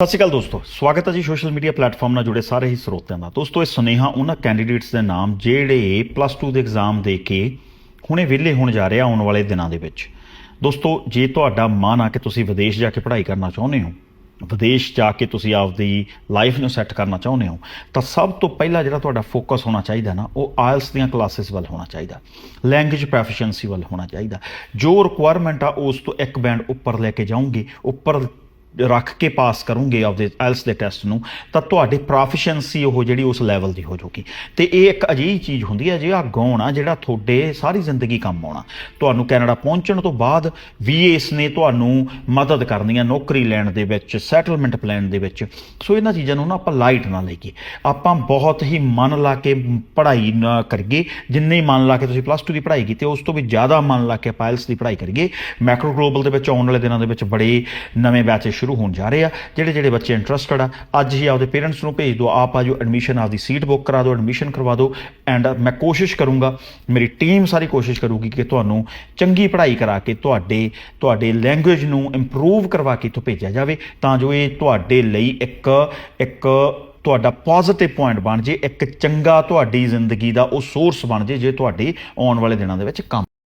ਸਤਿ ਸ਼੍ਰੀ ਅਕਾਲ ਦੋਸਤੋ, ਸਵਾਗਤ ਹੈ ਜੀ ਸੋਸ਼ਲ ਮੀਡੀਆ ਪਲੇਟਫਾਰਮ ਨਾਲ ਜੁੜੇ ਸਾਰੇ ਹੀ ਸਰੋਤਿਆਂ ਦਾ। ਦੋਸਤੋ, ਇਹ ਸੁਨੇਹਾ ਉਹਨਾਂ ਕੈਂਡੀਡੇਟਸ ਦੇ ਨਾਮ ਜਿਹੜੇ ਪਲੱਸ 2 ਦੇ ਐਗਜ਼ਾਮ ਦੇ ਕੇ ਹੁਣੇ ਵਿਹਲੇ ਹੋਣ ਜਾ ਰਹੇ ਆ ਆਉਣ ਵਾਲੇ ਦਿਨਾਂ ਦੇ ਵਿੱਚ। ਦੋਸਤੋ, ਜੇ ਤੁਹਾਡਾ ਮਨ ਆ ਕਿ ਤੁਸੀਂ ਵਿਦੇਸ਼ ਜਾ ਕੇ ਪੜ੍ਹਾਈ ਕਰਨਾ ਚਾਹੁੰਦੇ ਹੋ, ਵਿਦੇਸ਼ ਜਾ ਕੇ ਤੁਸੀਂ ਆਪਦੀ ਲਾਈਫ ਨੂੰ ਸੈੱਟ ਕਰਨਾ ਚਾਹੁੰਦੇ ਹੋ, ਤਾਂ ਸਭ ਤੋਂ ਪਹਿਲਾਂ ਜਿਹੜਾ ਤੁਹਾਡਾ ਫੋਕਸ ਹੋਣਾ ਚਾਹੀਦਾ ਨਾ, ਉਹ ਆਇਲਸ ਦੀਆਂ ਕਲਾਸਿਸ ਵੱਲ ਹੋਣਾ ਚਾਹੀਦਾ। ਲੈਂਗੁਏਜ ਪ੍ਰੋਫੀਸ਼ੀਐਂਸੀ ਵੱਲ ਹੋਣਾ ਚਾਹੀਦਾ। ਜੋ ਰਿਕੁਆਇਰਮੈਂਟ ਆ, ਉਸ ਤੋਂ ਇੱਕ ਬੈਂਡ ਉੱਪਰ ਲੈ ਕੇ ਜਾਓਗੇ, ਉੱਪਰ ਰੱਖ ਕੇ ਪਾਸ ਕਰੋਗੇ ਆਪਦੇ ਆਇਲਸ ਦੇ ਟੈਸਟ ਨੂੰ, ਤਾਂ ਤੁਹਾਡੀ ਪ੍ਰੋਫੀਸ਼ੀਐਂਸੀ ਉਹ ਜਿਹੜੀ ਉਸ ਲੈਵਲ ਦੀ ਹੋ ਜਾਊਗੀ। ਤੇ ਇਹ ਇੱਕ ਅਜਿਹੀ ਚੀਜ਼ ਹੁੰਦੀ ਹੈ ਜਿਹੜਾ ਗੁਣ ਆ ਜਿਹੜਾ ਤੁਹਾਡੇ ਸਾਰੀ ਜ਼ਿੰਦਗੀ ਕੰਮ ਆਉਣਾ, ਤੁਹਾਨੂੰ ਕੈਨੇਡਾ ਪਹੁੰਚਣ ਤੋਂ ਬਾਅਦ ਵੀ ਇਸ ਨੇ ਤੁਹਾਨੂੰ ਮਦਦ ਕਰਨੀ ਆ ਨੌਕਰੀ ਲੈਣ ਦੇ ਵਿੱਚ ਸੈਟਲਮੈਂਟ ਪਲਾਨ ਦੇ ਵਿੱਚ। ਸੋ ਇਹਨਾਂ ਚੀਜ਼ਾਂ ਨੂੰ ਨਾ ਆਪਾਂ ਲਾਈਟ ਨਾ ਲਈਏ। ਆਪਾਂ ਬਹੁਤ ਹੀ ਮਨ ਲਾ ਕੇ ਪੜ੍ਹਾਈ ਨਾ ਕਰੀਏ। ਜਿੰਨੇ ਮਨ ਲਾ ਕੇ ਤੁਸੀਂ ਪਲੱਸ 2 ਦੀ ਪੜ੍ਹਾਈ ਕੀਤੀ, ਉਸ ਤੋਂ ਵੀ ਜ਼ਿਆਦਾ ਮਨ ਲਾ ਕੇ ਪਾਇਲਸ ਦੀ ਪੜ੍ਹਾਈ ਕਰੀਏ। ਮੈਕਰੋ ਗਲੋਬਲ ਦੇ ਵਿੱਚ ਆਉਣ ਵਾਲੇ ਦਿਨਾਂ ਦੇ ਵਿੱਚ ਬੜੇ ਨਵੇਂ ਬੈਚੇ ਸ਼ੁਰੂ ਹੋਣ ਜਾ ਰਹੇ ਆ। ਜਿਹੜੇ ਜਿਹੜੇ ਬੱਚੇ ਇੰਟਰਸਟਡ ਆ, ਅੱਜ ਹੀ ਆਪਦੇ ਪੇਰੈਂਟਸ ਨੂੰ ਭੇਜ ਦਿਓ ਆਪ ਆ ਜੋ ਐਡਮਿਸ਼ਨ ਆਪਦੀ ਸੀਟ ਬੁੱਕ ਕਰਾ ਦਿਓ ਐਡਮਿਸ਼ਨ ਕਰਵਾ ਦਿਓ ਐਂਡ ਮੈਂ ਕੋਸ਼ਿਸ਼ ਕਰੂੰਗਾ, ਮੇਰੀ ਟੀਮ ਸਾਰੀ ਕੋਸ਼ਿਸ਼ ਕਰੂਗੀ ਕਿ ਤੁਹਾਨੂੰ ਚੰਗੀ ਪੜ੍ਹਾਈ ਕਰਾ ਕੇ ਤੁਹਾਡੇ ਤੁਹਾਡੇ ਲੈਂਗੁਏਜ ਨੂੰ ਇੰਪਰੂਵ ਕਰਵਾ ਕੇ ਇੱਥੋਂ ਭੇਜਿਆ ਜਾਵੇ, ਤਾਂ ਜੋ ਇਹ ਤੁਹਾਡੇ ਲਈ ਇੱਕ ਇੱਕ ਤੁਹਾਡਾ ਪੋਜ਼ਿਟਿਵ ਪੁਆਇੰਟ ਬਣ ਜੇ, ਇੱਕ ਚੰਗਾ ਤੁਹਾਡੀ ਜ਼ਿੰਦਗੀ ਦਾ ਉਹ ਸੋਰਸ ਬਣ ਜੇ ਜੇ ਤੁਹਾਡੇ ਆਉਣ ਵਾਲੇ ਦਿਨਾਂ ਦੇ ਵਿੱਚ ਕੰਮ